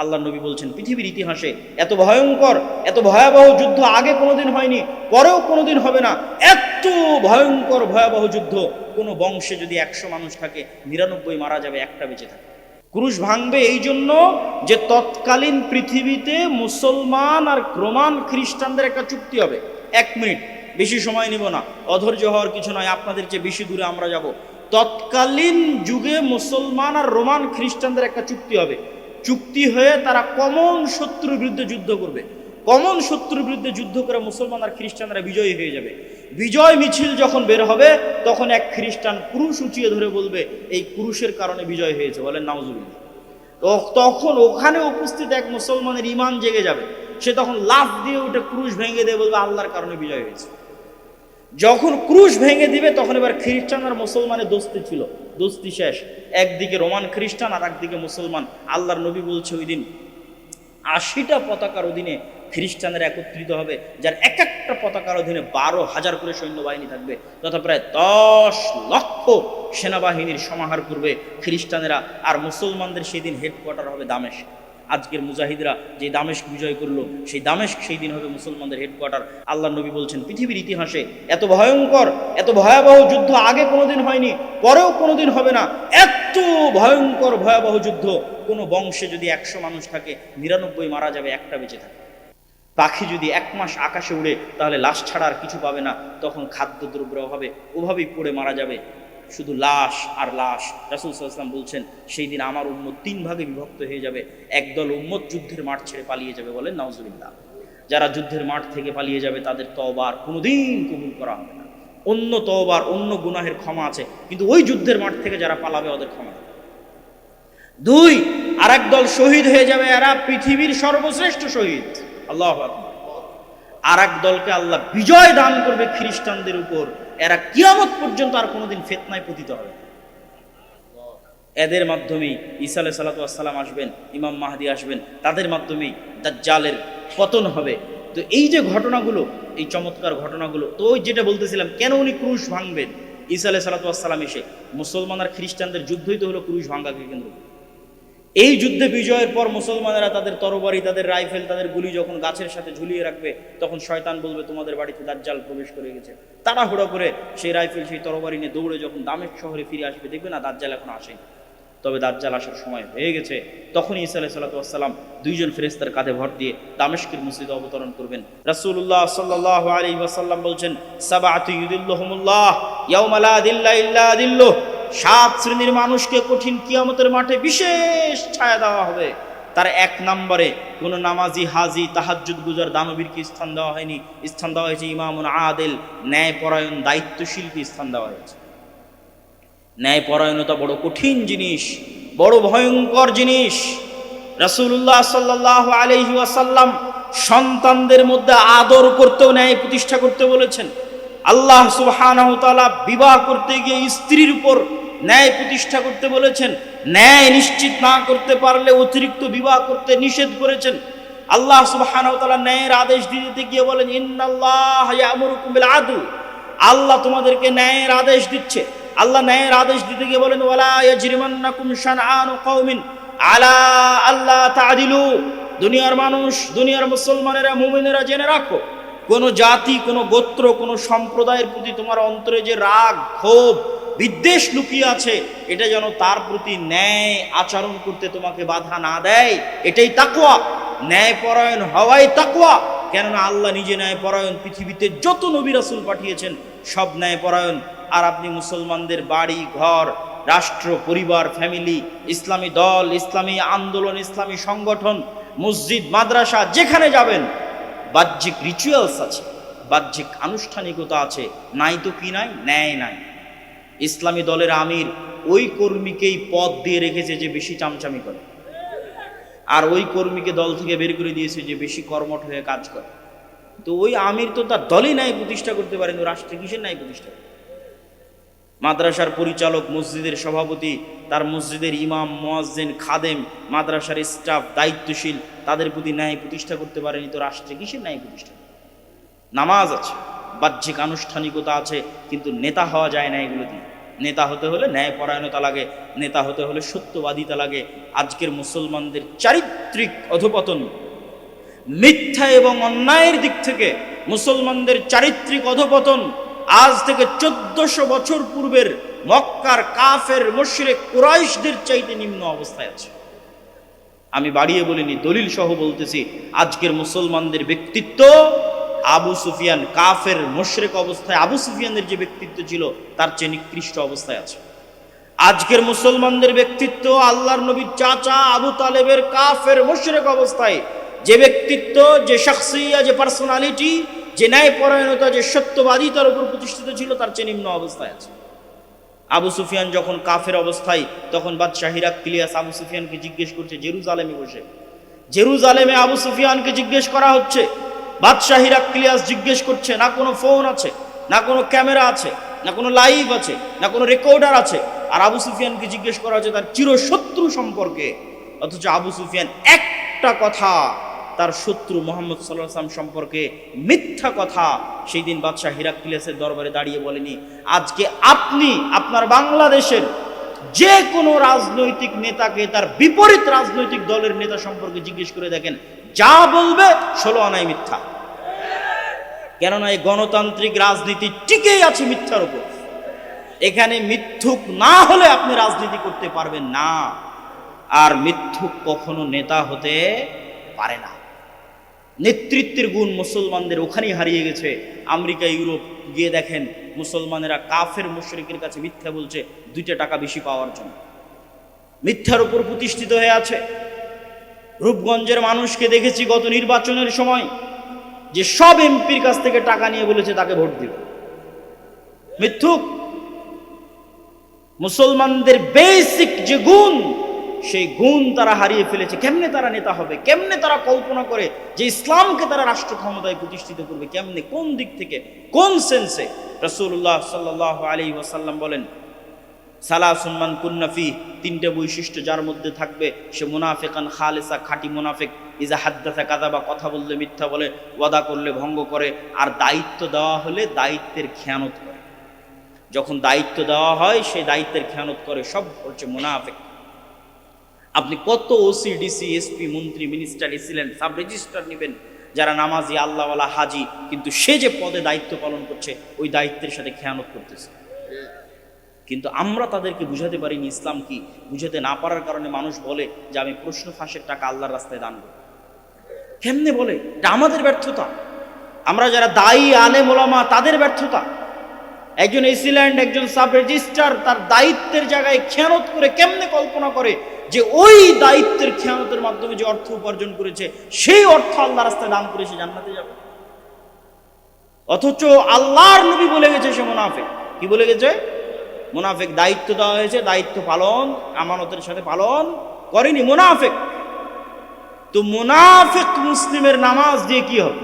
আল্লাহ নবী বলছেন, পৃথিবীর ইতিহাসে এত ভয়ঙ্কর, এত ভয়াবহ যুদ্ধ আগে কোনোদিন হয়নি, পরেও কোনোদিন হবে না। এত ভয়ঙ্কর, ভয়াবহ যুদ্ধ, কোনো বংশে যদি একশো মানুষ থাকে, নিরানব্বই মারা যাবে, একটা বেঁচে থাকে। ক্রুশ ভাঙবে এই জন্য যে তৎকালীন পৃথিবীতে মুসলমান আর রোমান খ্রিস্টানদের একটা চুক্তি হবে। এক মিনিট, বেশি সময় নিব না, অধৈর্য হওয়ার কিছু নয়, আপনাদের চেয়ে বেশি দূরে আমরা যাব। তৎকালীন যুগে মুসলমান আর রোমান খ্রিস্টানদের একটা চুক্তি হবে। চুক্তি হয়ে তারা কমন শত্রুর বিরুদ্ধে যুদ্ধ করবে। কমন শত্রুর বিরুদ্ধে যুদ্ধ করে মুসলমান আর খ্রিস্টানরা বিজয়ী হয়ে যাবে। বিজয় মিছিল যখন বের হবে, তখন এক খ্রিস্টান পুরুষ উঁচিয়ে ধরে বলবে, এই পুরুষের কারণে বিজয় হয়েছে। বলেন, নাউজুবিল্লাহ। তো তখন ওখানে উপস্থিত এক মুসলমানের ইমান জেগে যাবে। সে তখন লাফ দিয়ে উঠে ক্রুশ ভেঙে দিয়ে বলবে, আল্লাহর কারণে বিজয় হয়েছে। যখন ক্রুশ ভেঙে দিবে, তখন এবার খ্রিস্টান আর মুসলমানের দোস্তি ছিল। দোস্তি শেষ। একদিকে রোমান খ্রিস্টান আর একদিকে মুসলমান। আল্লাহর নবী বলছে ওই দিন, আশিটা পতাকার অধীনে খ্রিস্টানরা একত্রিত হবে, যার এক একটা পতাকার অধীনে বারো হাজার করে সৈন্যবাহিনী থাকবে, তথা প্রায় দশ লক্ষ সেনাবাহিনীর সমাহার করবে খ্রিস্টানেরা। আর মুসলমানদের সেদিন হেডকোয়ার্টার হবে দামেস্ক। আজকের মুজাহিদরা যে দামেস্ক বিজয় করল, সেই দামেস্ক সেই দিন হবে মুসলমানদের হেডকোয়ার্টার আল্লাহ নবী বলছেন, পৃথিবীর ইতিহাসে এত ভয়ঙ্কর, এত ভয়াবহ যুদ্ধ আগে কোনোদিন হয়নি, পরেও কোনোদিন হবে না। এত ভয়ঙ্কর, ভয়াবহ যুদ্ধ, কোনো বংশে যদি একশো মানুষ থাকে, নিরানব্বই মারা যাবে, একটা বেঁচে থাকে। পাখি যদি এক মাস আকাশে উড়ে, তাহলে লাশ ছাড়া আর কিছু পাবে না, তখন খাদ্যদ্রব্য অভাবে, ওভাবেই পড়ে মারা যাবে। শুধু লাশ আর লাশ। রাসুল সাল্লাম বলছেন, সেই দিন আমার উম্মত তিন ভাগে বিভক্ত হয়ে যাবে। একদল উম্মত যুদ্ধের মাঠ ছেড়ে পালিয়ে যাবে বলেন নওজুবিল্লাহ যারা যুদ্ধের মাঠ থেকে পালিয়ে যাবে, তাদের তওবার কোনোদিন কবুল করা হবে না। অন্য তবার অন্য গুনাহের ক্ষমা আছে, কিন্তু ওই যুদ্ধের মাঠ থেকে যারা পালাবে, ওদের ক্ষমা দুই আর দল শহীদ হয়ে যাবে, এরা পৃথিবীর সর্বশ্রেষ্ঠ শহীদ। আল্লাহ আর এক দলকে আল্লাহ বিজয় দান করবে খ্রিস্টানদের উপর। এরা কিয়ামত পর্যন্ত আর কোনোদিন ফেতনায় পতিত হবে এদের মাধ্যমেই ঈসা আলাই সাল্লাম আসবেন, ইমাম মাহাদি আসবেন, তাদের মাধ্যমেই দাজ্জালের পতন হবে। তো এই যে ঘটনাগুলো, এই চমৎকার ঘটনাগুলো, তো ওই যেটা বলতেছিলাম, কেন উনি ক্রুশ ভাঙবেন? ঈসা আলাই সাল্লাম এসে, মুসলমান আর খ্রিস্টানদের যুদ্ধই তো হলো ক্রুশ ভাঙ্গাকে কেন্দ্র করে। এই যুদ্ধে বিজয়ের পর মুসলমানেরা তাদের তরবারি, তাদের রাইফেল, তাদের গুলি যখন গাছের সাথে ঝুলিয়ে রাখবে, তখন শয়তান বলবে, তোমাদের বাড়িতে দাজ্জাল প্রবেশ করে গেছে। তাড়াহুড়ো করে সেই রাইফেল, সেই তরবারি নিয়ে দৌড়ে যখন দামের শহরে ফিরে আসবে, দেখবে না দাজ্জাল এখন আসেনি। তবে দাজ্জাল আসার সময় হয়ে গেছে। তখন ইসা আলাহ সাল্লাতাম দুইজন ফেরেস্তার কাঁধে ভর দিয়ে দামেশকের মসজিদে অবতরণ করবেন। রাসূলুল্লাহ সাল্লাহ আলী ওয়াসাল্লাম বলছেন, সাবাআতু ইউদিল্লাহুমুল্লাহ, ইয়াউমা লা দিল্লা ইল্লা দিল্লুহ। সাত শ্রেণির মানুষকে কঠিন কিয়ামতের মাঠে বিশেষ ছায়া দেওয়া হবে। তার এক নম্বরে কোনো নামাজি, হাজি, তাহাজ্জুদ গুজার দানবীরকে স্থান দেওয়া হয়নি। স্থান দেওয়া হয়েছে ইমামুন আদেল, ন্যায়পরায়ণ, দায়িত্বশীলকে স্থান দেওয়া হয়েছে। ন্যায়পরায়ণতা বড় কঠিন জিনিস, বড় ভয়ঙ্কর জিনিস। রাসূলুল্লাহ সাল্লাহ আলহি ওয়াসাল্লাম সন্তানদের মধ্যে আদর করতেও, ন্যায় প্রতিষ্ঠা করতে বলেছেন। আল্লাহ তাআলা বিবাহ করতে গিয়ে স্ত্রীর উপর ন্যায় প্রতিষ্ঠা করতে বলেছেন, ন্যায় নিশ্চিত না করতে পারলে অতিরিক্ত বিবাহ করতে নিষেধ করেছেন। আল্লাহ সুবহানাহু তাআলা ন্যায়ের আদেশ দিতে গিয়ে বলেন, ইন্নাল্লাহ আদল। আল্লাহ তোমাদেরকে ন্যায়ের আদেশ দিচ্ছে। আল্লাহ ন্যায়ের আদেশ দিতে গিয়ে বলেন, ওয়ালা ইয়াজরিমান্নাকুম শানআনু কওমিন আলা আল্লাহ তাআদিলু দুনিয়ার মানুষ, দুনিয়ার মুসলমানেরা, মুমিনেরা জেনে রাখো, কোনো জাতি, কোনো গোত্র, কোনো সম্প্রদায়ের প্রতি তোমার অন্তরে যে রাগ, ক্ষোভ বিদ্বেষ লুকিয়ে আছে, এটা যেন তার প্রতি ন্যায় আচরণ করতে তোমাকে বাধা না দেয়, এটাই তাকুয়া ন্যায় পরায়ণ হওয়াই তাকুয়া কেননা আল্লাহ নিজে ন্যায় পরায়ণ পৃথিবীতে যত নবী রাসূল পাঠিয়েছেন, সব ন্যায় পরায়ণ আর আপনি মুসলমানদের বাড়ি, ঘর, রাষ্ট্র, পরিবার, ফ্যামিলি, ইসলামী দল, ইসলামী আন্দোলন, ইসলামী সংগঠন, মসজিদ, মাদ্রাসা, যেখানে যাবেন, বাহ্যিক রিচুয়ালস আছে, বাহ্যিক আনুষ্ঠানিকতা আছে, নাই তো কি নাই, ন্যায় নাই। ইসলামী দলের আমির ওই কর্মীকেই পদ দিয়ে রেখেছে যে বেশি চামচামি করে। আর ওই কর্মীকে দল থেকে বের করে দিয়েছে যে বেশি কর্মঠ হয়ে কাজ করে। তো ওই আমির তো তার দলই নাই প্রতিষ্ঠা করতে পারেন, রাষ্ট্রে কিসের নাই প্রতিষ্ঠা? মাদ্রাসার পরিচালক, মসজিদের সভাপতি, তার মসজিদের ইমাম, মোয়াজ্জেন, খাদেম, মাদ্রাসার স্টাফ, দায়িত্বশীল, তাদের প্রতি ন্যায় প্রতিষ্ঠা করতে পারেনি তো রাষ্ট্রে কিসের ন্যায় প্রতিষ্ঠা? নামাজ আছে, বাহ্যিক আনুষ্ঠানিকতা আছে, কিন্তু নেতা হওয়া যায় না এগুলো দিয়ে নেতা হতে হলে ন্যায়পরায়ণতা লাগে, নেতা হতে হলে সত্যবাদিতা লাগে। আজকের মুসলমানদের চারিত্রিক অধপতন, মিথ্যা এবং অন্যায়ের দিক থেকে মুসলমানদের চারিত্রিক অধপতন, আজ থেকে চোদ্দশো বছর পূর্বের মক্কার কাফের, মুশরিক, কুরাইশদের চাইতে নিম্ন অবস্থায় আছে। আমি বাড়িয়ে বলিনি, দলিল সহ বলতেছি, আজকের মুসলমানদের ব্যক্তিত্ব আবু সুফিয়ান কাফের মুশরিক অবস্থায়, আবু সুফিয়ানের যে ব্যক্তিত্ব ছিল, তার চেয়ে নিকৃষ্ট অবস্থায় আছে। আজকের মুসলমানদের ব্যক্তিত্ব আল্লাহর নবীর চাচা আবু তালেবের কাফের মুশরিক অবস্থায়। যে ব্যক্তিত্ব, যে শখসিয়া, যে পার্সোনালিটি যে ন্যায়পরায়ণতা, যে সত্যবাদিতার উপর প্রতিষ্ঠিত ছিল, তার চেয়ে নিম্ন অবস্থায় আছে। আবু সুফিয়ান যখন কাফের অবস্থায়, তখন বাদশাহ হিরাক ক্লিয়াস আবু সুফিয়ানকে জিজ্ঞেস করছে, জেরুজালেমে বসে? জেরুজালেমে আবু সুফিয়ানকে জিজ্ঞেস করা হচ্ছে। বাদশাহ হিরাক ক্লিয়াস জিজ্ঞেস করছে, না কোনো ফোন আছে? না কোনো ক্যামেরা আছে? না কোনো লাইভ আছে? না কোনো রেকর্ডার আছে? আর আবু সুফিয়ানকে জিজ্ঞেস করা হচ্ছে তার চিরশত্রু সম্পর্কে। অথচ আবু সুফিয়ান একটা কথা তার শত্রু মোহাম্মদ সাল্লাম সম্পর্কে মিথ্যা কথা সেই দিন বাদশাহ হিরাক্লিয়াসের দরবারে দাঁড়িয়ে বলেনি। আজকে আপনি আপনার বাংলাদেশের যে কোনো রাজনৈতিক নেতাকে তার বিপরীত রাজনৈতিক দলের নেতা সম্পর্কে জিজ্ঞেস করে দেখেন। যা বলবে, ষোলো আনাই মিথ্যা। কেননা এই গণতান্ত্রিক রাজনীতি টিকেই আছে মিথ্যার উপর। এখানে মিথ্যুক না হলে আপনি রাজনীতি করতে পারবেন না। আর মিথ্যুক কখনো নেতা হতে পারে না। নেতৃত্বের গুণ মুসলমানদের ওখানেই হারিয়ে গেছে। আমেরিকা, ইউরোপ গিয়ে দেখেন, মুসলমানেরা কাফের, মুশরিকের কাছে মিথ্যা বলছে, দুইটা টাকা বেশি পাওয়ার জন্য। মিথ্যার উপর প্রতিষ্ঠিত হয়ে আছে। রূপগঞ্জের মানুষকে দেখেছি গত নির্বাচনের সময় যে সব এমপির কাছ থেকে টাকা নিয়ে বলেছে তাকে ভোট দিবে। মিথ্যুক। মুসলমানদের বেসিক যে গুণ, সেই গুণ তারা হারিয়ে ফেলেছে। কেমনে তারা নেতা হবে? কেমনে তারা কল্পনা করে যে ইসলামকে তারা রাষ্ট্র ক্ষমতায় প্রতিষ্ঠিত করবে? কেমনে? কোন দিক থেকে? কোন সেন্সে রসুল্লাহ সাল্লাহ আলী ওয়াসাল্লাম বলেন সালা সুলমান কুন্নাফি তিনটে বৈশিষ্ট্য যার মধ্যে থাকবে, সে মুনাফেকান খালেসা, খাঁটি মুনাফেক। ইজা হাদ্দাসা কাদা বা কথা বললে মিথ্যা বলে, ওয়াদা করলে ভঙ্গ করে, আর দায়িত্ব দেওয়া হলে দায়িত্বের খেয়ানত করে। যখন দায়িত্ব দেওয়া হয় সেই দায়িত্বের খেয়ানত করে, সব হচ্ছে মুনাফেক। আপনি কত ওসি ডিসি এসপি মন্ত্রী মিনিস্টার এসিলেন্ট সাব রেজিস্ট্রার নেবেন, যারা নামাজি, আল্লাহওয়ালা, হাজি, কিন্তু সে যে পদে দায়িত্ব পালন করছে, ওই দায়িত্বের সাথে খেয়ানত করতেছে। কিন্তু আমরা তাদেরকে বুঝাতে পারিনি ইসলাম কি? বুঝাতে না পারার কারণে মানুষ বলে যে আমি প্রশ্ন ফাঁসের টাকা আল্লাহর রাস্তায় দান করব। কেমনে বলে? এটা আমাদের ব্যর্থতা। আমরা যারা দায়ী আলে মোলামা তাদের ব্যর্থতা। একজন এসিল্যান্ড, একজন সাব রেজিস্ট্রার তার দায়িত্বের জায়গায় খেয়ানত করে কেমনে কল্পনা করে যে ওই দায়িত্বের খেয়ানতের মাধ্যমে যে অর্থ উপার্জন করেছে, সেই অর্থ আল্লাহ রাস্তায় দান করে সে জান্নাতে যাবে। অথচ আল্লাহর নবী বলে গেছে সে মুনাফে কি বলে গেছে? মুনাফেক দায়িত্ব দেওয়া হয়েছে, দায়িত্ব পালন, আমানতের সাথে পালন করেনি, মুনাফেক। তো মুনাফেক মুসলিমের নামাজ দিয়ে কি হবে?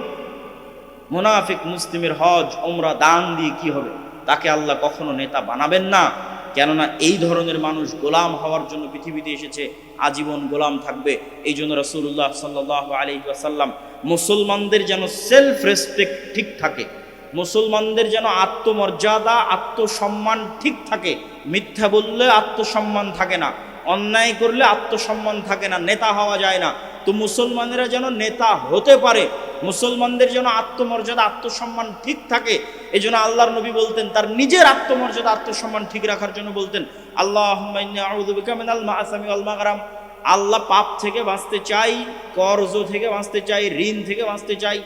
মুনাফিক মুসলিমের হজ ওমরা দান দিয়ে কি হবে? তাকে আল্লাহ কখনো নেতা বানাবেন না। কেননা এই ধরনের মানুষ গোলাম হওয়ার জন্য পৃথিবীতে এসেছে, আজীবন গোলাম থাকবে। এই জন্য রসুল্লাহ সাল্লাহ আলী আসাল্লাম মুসলমানদের যেন সেলফ রেসপেক্ট ঠিক থাকে। মুসলমানদের যেন আত্মমর্যাদা, আত্মসম্মান ঠিক থাকে। মিথ্যা বললে আত্মসম্মান থাকে না, অন্যায় করলে আত্মসম্মান থাকে না, নেতা হওয়া যায় না। তো মুসলমানেরা যেন নেতা হতে পারে, মুসলমানদের যেন আত্মমর্যাদা, আত্মসম্মান ঠিক থাকে এই জন্য আল্লাহর নবী বলতেন, তার নিজের আত্মমর্যাদা, আত্মসম্মান ঠিক রাখার জন্য বলতেন আল্লাহ আল্লাহ পাপ থেকে বাঁচতে চাই, কর্জ থেকে বাঁচতে চাই, ঋণ থেকে বাঁচতে চাই।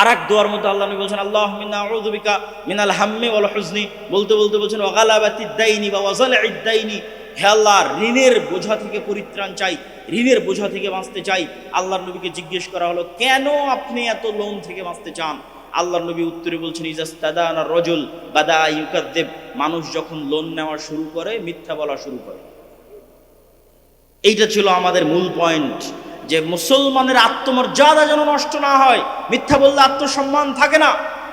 আর এক দোয়ার মধ্যে আল্লাহ নবী বলছেন আল্লাহ মিনা আউযুবিকা মিনাল হাম্মি ওয়াল হুজনি। বলতে বলতে বলছেন ওয়াগালাবাতি দাইনি বা ওয়াজাল ইদ্দাইনি হে আল্লাহ, ঋণের বোঝা থেকে পরিত্রাণ চাই, ঋণের বোঝা থেকে বাঁচতে চাই। আল্লাহর নবীকে জিজ্ঞেস করা হলো, কেন আপনি এত লোন থেকে বাঁচতে চান? আল্লাহর নবী উত্তরে বলছেন ইজাস্তাদানা রজুল বাদা ইউকাদ্দেব। মানুষ যখন লোন নেওয়া শুরু করে, মিথ্যা বলা শুরু করে। এইটা ছিল আমাদের মূল পয়েন্ট যে মুসলমানের আত্মমর্যাদা যেন নষ্ট না হয়, মিথ্যা বললে আত্মসম্মান থাকে না।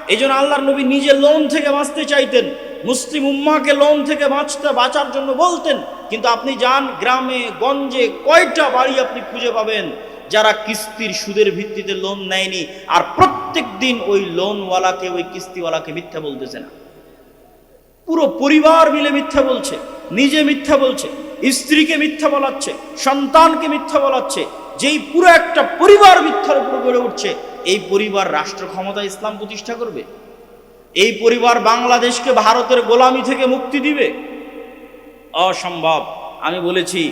এই জন্য আল্লাহর নবী নিজে লোন থেকে বাঁচতে চাইতেন, মুসলিম উম্মাকে লোন থেকে বাঁচতে, বাঁচার জন্য বলতেন। কিন্তু আপনি যান, গ্রামে, গঞ্জে, কয়টা বাড়ি আপনি খুঁজে পাবেন, যারা কিস্তির সুদের ভিত্তিতে লোন নেয়নি। আর প্রত্যেক দিন ওই লোনওয়ালাকে, ওই কিস্তিওয়ালাকে মিথ্যা বলতেছে না। পুরো পরিবার মিলে মিথ্যা বলছে, নিজে মিথ্যা বলছে, স্ত্রীকে মিথ্যা বলাচ্ছে, সন্তানকে মিথ্যা বলাচ্ছে, যেই পুরো একটা পরিবার মিথ্যার উপর গড়ে উঠছে, এই পরিবার রাষ্ট্র ক্ষমতা ইসলাম প্রতিষ্ঠা করবে? এই পরিবার বাংলাদেশকে ভারতের গোলামি থেকে মুক্তি দিবে? অসম্ভব। আমি বলেছি,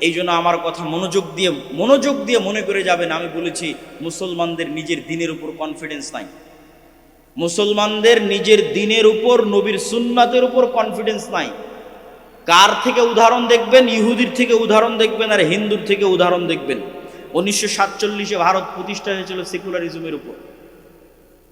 এই জন্য আমার কথা মনোযোগ দিয়ে মনোযোগ দিয়ে মনে করে যাবেন। আমি বলেছি, মুসলমানদের নিজের দিনের উপর কনফিডেন্স নাই। মুসলমানদের নিজের দিনের উপর, নবীর সুন্নাতের উপর কনফিডেন্স নাই। কার থেকে উদাহরণ দেখবেন? ইহুদির থেকে উদাহরণ দেখবেন আর হিন্দুর থেকে উদাহরণ দেখবেন। উনিশশো সাতচল্লিশে ভারত প্রতিষ্ঠা হয়েছিল সেকুলারিজমের উপর।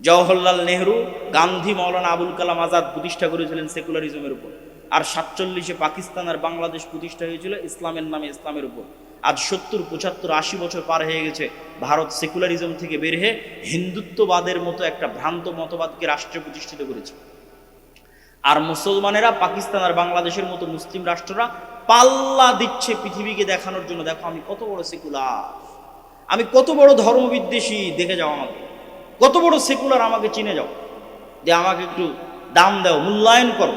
জওহরলাল নেহরু, গান্ধী মৌলানা আবুল কালাম আজাদ প্রতিষ্ঠা করেছিলেন সেকুলারিজমের উপর। আর সাতচল্লিশে পাকিস্তান আর বাংলাদেশ প্রতিষ্ঠা হয়েছিল ইসলামের নামে, ইসলামের উপর। আজ সত্তর, পঁচাত্তর, আশি বছর পার হয়ে গেছে। ভারত সেকুলারিজম থেকে বের হয়ে হিন্দুত্ববাদের মতো একটা ভ্রান্ত মতবাদকে রাষ্ট্রে প্রতিষ্ঠিত করেছে। আর মুসলমানেরা, পাকিস্তান আর বাংলাদেশের মতো মুসলিম রাষ্ট্ররা পাল্লা দিচ্ছে পৃথিবীকে দেখানোর জন্য। দেখো, আমি কত বড় সেকুলার। আমি কত বড় ধর্মবিদ্বেষী। দেখে যাও আমাকে। কত বড় সেকুলার আমাকে চিনে যাও। যে আমাকে একটু দাম দাও, মূল্যায়ন করো।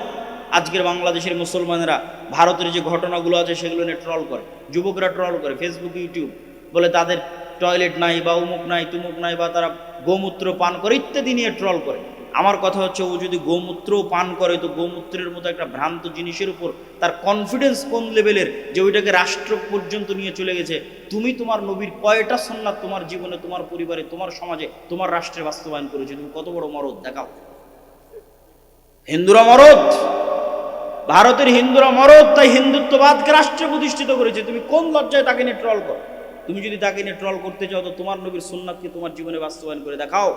আজকের বাংলাদেশের মুসলমানেরা ভারতের যে ঘটনাগুলো আছে সেগুলো নিয়ে ট্রল করে। যুবকরা ট্রল করে ফেসবুক ইউটিউব বলে তাদের টয়লেট নাই বা উমুক নাই, তুমুক নাই বা তারা গোমূত্র পান করে ইত্যাদি নিয়ে ট্রল করে। আমার কথা হচ্ছে ও যদি গোমূত্র পান করে তো গোমূত্রের মতো একটা ভ্রান্ত জিনিসের উপর তার কনফিডেন্স কোন লেভেলের যে ওইটাকে রাষ্ট্র পর্যন্ত নিয়ে চলে গেছে? তুমি তোমার নবীর কয়টা সন্ন্যাত তোমার জীবনে, তোমার পরিবারে, তোমার সমাজে, তোমার রাষ্ট্রে বাস্তবায়ন করেছে? তুমি কত বড় মরদ, দেখাও। হিন্দুরা মরদ! ভারতের হিন্দুরা মরদ তাই হিন্দুত্ববাদকে রাষ্ট্রে প্রতিষ্ঠিত করেছে। তুমি কোন লজ্জায় তাকে নিয়ে ট্রল করো? তুমি যদি তাকে নিয়ে ট্রল করতে চাও, তো তোমার নবীর সুন্নাতকে তোমার জীবনে বাস্তবায়ন করে দেখাও।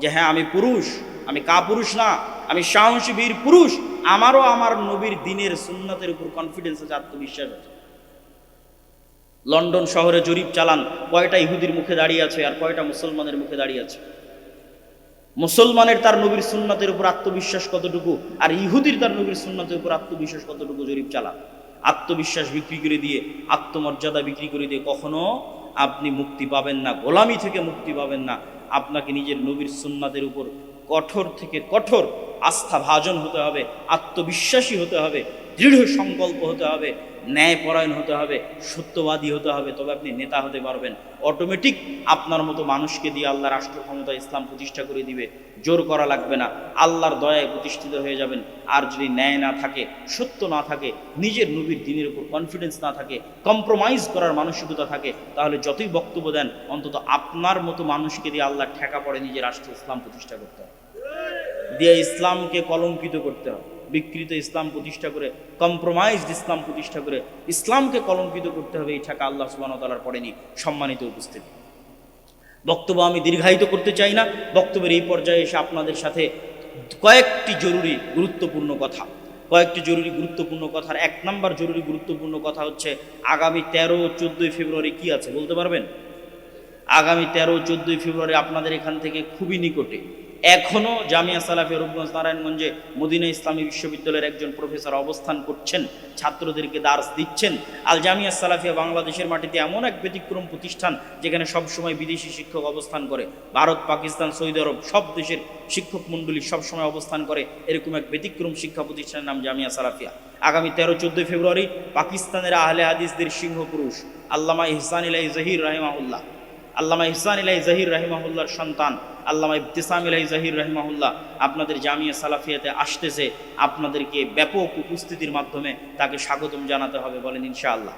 যে হ্যাঁ আমি পুরুষ, আমি কা পুরুষ না, আমি সাহসী বীর পুরুষ, আমারও আমার নবীর দিনের সুন্নাতের উপর কনফিডেন্স আছে, আত্মবিশ্বাস আছে। লন্ডন শহরে জরিপ চালান, কয়টা ইহুদির মুখে দাঁড়িয়ে আছে আর কয়টা মুসলমানের মুখে দাঁড়িয়ে আছে? মুসলমানের তার নবীর সুন্নাতের উপর আত্মবিশ্বাস কতটুকু? আর ইহুদির তার নবীর সুন্নাতের উপর আত্মবিশ্বাস কতটুকু জরিপ চালা? আত্মবিশ্বাস বিক্রি করে দিয়ে, আত্মমর্যাদা বিক্রি করে দিয়ে কখনো আপনি মুক্তি পাবেন না, গোলামি থেকে মুক্তি পাবেন না। আপনাকে নিজের নবীর সুন্নাতের উপর কঠোর থেকে কঠোর আস্থা ভাজন হতে হবে, আত্মবিশ্বাসী হতে হবে, দৃঢ় সংকল্প হতে হবে। ন্যায়পরায়ণ হতে হবে, সত্যবাদী হতে হবে, তবে আপনি নেতা হতে পারবেন। অটোমেটিক আপনার মতো মানুষকে দিয়ে আল্লাহ রাষ্ট্র ক্ষমতা ইসলাম প্রতিষ্ঠা করে দিবে। জোর করা লাগবে না। আল্লাহর দয়ায় প্রতিষ্ঠিত হয়ে যাবেন। আর যদি ন্যায় না থাকে, সত্য না থাকে, নিজের নবীর দিনের উপর কনফিডেন্স না থাকে কম্প্রোমাইজ করার মানসিকতা থাকে, তাহলে যতই বক্তব্য দেন, অন্তত আপনার মতো মানুষকে দিয়ে আল্লাহ ঠেকা পড়ে নিজের রাষ্ট্র ইসলাম প্রতিষ্ঠা করতে হবে। দিয়ে ইসলামকে কলঙ্কিত করতে হবে। বিকৃত ইসলাম প্রতিষ্ঠা করে কম্প্রোমাইজড ইসলাম প্রতিষ্ঠা করে ইসলামকে কলঙ্কিত করতে হবে, এই ঠাকা আল্লাহ সুবাহতালার পড়েনি। সম্মানিত উপস্থিতি। বক্তব্য আমি দীর্ঘায়িত করতে চাই না। বক্তব্যের এই পর্যায়ে এসে আপনাদের সাথে কয়েকটি জরুরি গুরুত্বপূর্ণ কথা। কয়েকটি জরুরি গুরুত্বপূর্ণ কথার এক নম্বর জরুরি গুরুত্বপূর্ণ কথা হচ্ছে, আগামী তেরো চোদ্দোই ফেব্রুয়ারি কি আছে বলতে পারবেন? আগামী তেরো চোদ্দোই ফেব্রুয়ারি আপনাদের এখান থেকে খুবই নিকটে এখনও জামিয়া সালাফিয়া রূপগঞ্জ নারায়ণগঞ্জে মদিনা ইসলামী বিশ্ববিদ্যালয়ের একজন প্রফেসর অবস্থান করছেন, ছাত্রদেরকে দার্স দিচ্ছেন। আল জামিয়া সালাফিয়া বাংলাদেশের মাটিতে এমন এক ব্যতিক্রম প্রতিষ্ঠান যেখানে সবসময় বিদেশি শিক্ষক অবস্থান করে, ভারত, পাকিস্তান, সৌদি আরব, সব দেশের শিক্ষক মণ্ডলী সবসময় অবস্থান করে, এরকম এক ব্যতিক্রম শিক্ষা প্রতিষ্ঠানের নাম জামিয়া সালাফিয়া। আগামী তেরো, চোদ্দোই ফেব্রুয়ারি পাকিস্তানের আহলে হাদিসদের সিংহ পুরুষ আল্লামা ইহসান ইলাই জহির রাহিমাউল্লাহ আল্লামা ইহসান ইলাই জহির রাহিমাহুল্লার সন্তান, আল্লামা ইবতিসাম ইলাই জাহির রাহিমাহুল্লাহ আপনাদের জামিয়া সালাফিয়াতে আসতেছে, আপনাদেরকে ব্যাপক উপস্থিতির মাধ্যমে তাকে স্বাগতম জানাতে হবে বলেন ইনশাআল্লাহ।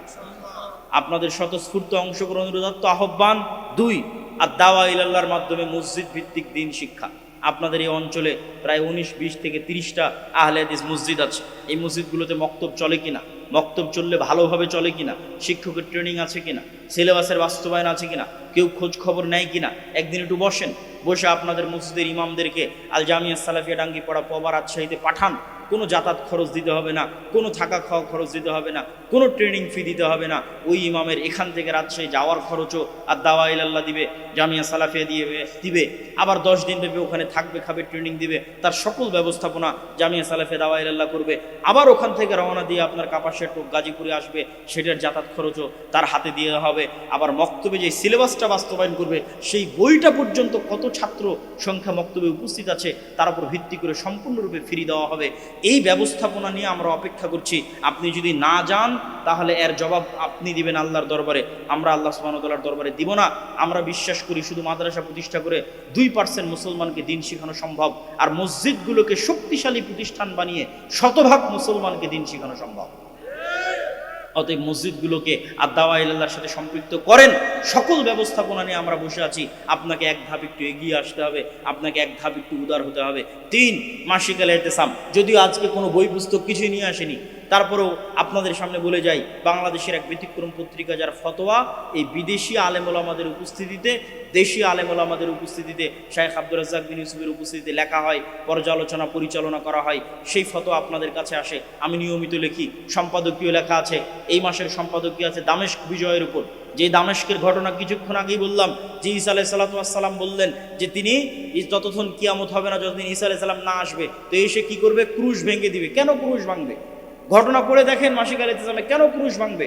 আপনাদের স্বতঃস্ফূর্ত অংশগ্রহণ উদাত্ত আহ্বান দুই আর দাওয়া ইলাল্লাহর মাধ্যমে মসজিদ ভিত্তিক দিন শিক্ষা। আপনাদের এই অঞ্চলে প্রায় উনিশ, বিশ থেকে তিরিশটা আহলে হাদিস মসজিদ আছে। এই মসজিদগুলোতে মক্তব চলে কিনা? মক্তব চললে ভালোভাবে চলে কিনা? শিক্ষকের ট্রেনিং আছে কিনা? সিলেবাসের বাস্তবায়ন আছে কিনা? কেউ খোঁজ খবর নেয় কিনা? একদিন একটু বসেন, বসে আপনাদের মসজিদের ইমামদেরকে আল জামিয়া সালাফিয়া ডাঙ্গি পড়া পবার রাজশাহীতে পাঠান। কোনো যাতায়াত খরচ দিতে হবে না, কোনো থাকা খাওয়া খরচ দিতে হবে না, কোনো ট্রেনিং ফি দিতে হবে না। ওই ইমামের এখান থেকে রাজশাহী যাওয়ার খরচও আর দাওয়া ইলাল্লাহ দিবে, জামিয়া সালাফিয়া দিয়ে, দিবে। আবার দশ দিন ভেবে ওখানে থাকবে, খাবে ট্রেনিং দিবে। তার সকল ব্যবস্থাপনা জামিয়া সালাফিয়া দাওয়া ইলাল্লাহ করবে। আবার ওখান থেকে রওনা দিয়ে আপনার কাপাসের টোক গাজীপুরে আসবে, সেটার যাতায়াত খরচও তার হাতে দিয়ে হবে। আবার মক্তবে যে সিলেবাসটা বাস্তবায়ন করবে, সেই বইটা পর্যন্ত কত ছাত্র সংখ্যা মক্তবে উপস্থিত আছে, তার উপর ভিত্তি করে সম্পূর্ণরূপে ফিরিয়ে দেওয়া হবে। এই ব্যবস্থাপনা নিয়ে আমরা অপেক্ষা করছি। আপনি যদি না যান, তাহলে এর জবাব আপনি দিবেন আল্লাহর দরবারে। আমরা আল্লাহ সুবাহতাল্লাহর দরবারে দিব না। আমরা বিশ্বাস করি শুধু মাদ্রাসা প্রতিষ্ঠা করে দুই পার্সেন্ট মুসলমানকে দিন শেখানো সম্ভব, আর মসজিদগুলোকে শক্তিশালী প্রতিষ্ঠান বানিয়ে শতভাগ মুসলমানকে দিন শেখানো সম্ভব। অতএব মসজিদগুলোকে আর দাওয়া ইল্লাহর সাথে সম্পৃক্ত করেন। সকল ব্যবস্থাপনা নিয়ে আমরা বসে আছি। আপনাকে এক ধাপ একটু এগিয়ে আসতে হবে, আপনাকে এক ধাপ একটু উদার হতে হবে। তিন, মাসিকাল এতেসাম যদিও আজকে কোনো বই পুস্তক কিছুই নিয়ে আসেনি তারপরেও আপনাদের সামনে বলে যাই, বাংলাদেশের এক ব্যতিক্রম পত্রিকা যার ফতোয়া এই বিদেশি আলেমুল আমাদের উপস্থিতিতে দেশীয় আলেমুল আমাদের উপস্থিতিতে শাহেখ আব্দুর রাজ্জাক বিন ইউসুফের উপস্থিতিতে লেখা হয়, পর্যালোচনা, পরিচালনা করা হয়, সেই ফতোয়া আপনাদের কাছে আসে। আমি নিয়মিত লিখি, সম্পাদকীয় লেখা আছে, এই মাসের সম্পাদকীয় আছে দামেস্ক বিজয়ের উপর। যে দামেস্কের ঘটনা কিছুক্ষণ আগেই বললাম, যে ঈসা আলাহ সাল্লাতাম বললেন যে তিনি যতক্ষণ কিয়ামত হবে না, যতদিন ঈসা আলাহ সাল্লাম না আসবে, তো এসে কি করবে? ক্রুশ ভেঙে দিবে। কেন ক্রুশ ভাঙবে? ঘটনা পড়ে দেখেন মাসিক আলী ইসলামে কেন পুরুষ ভাঙবে?